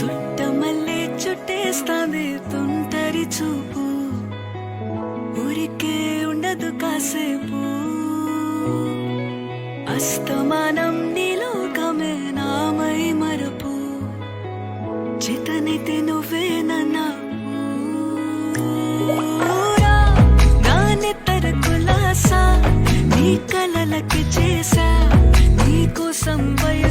చుట్టమల్లే చుట్టేస్తాంది తుంటరి చూపు. ఊరికే ఉండదు కాసేపు. అస్తమానం నీలోకమే నామై మరపు. చేతనైతే నువ్వే నన్నా. కలలకి చేసా నీ వయ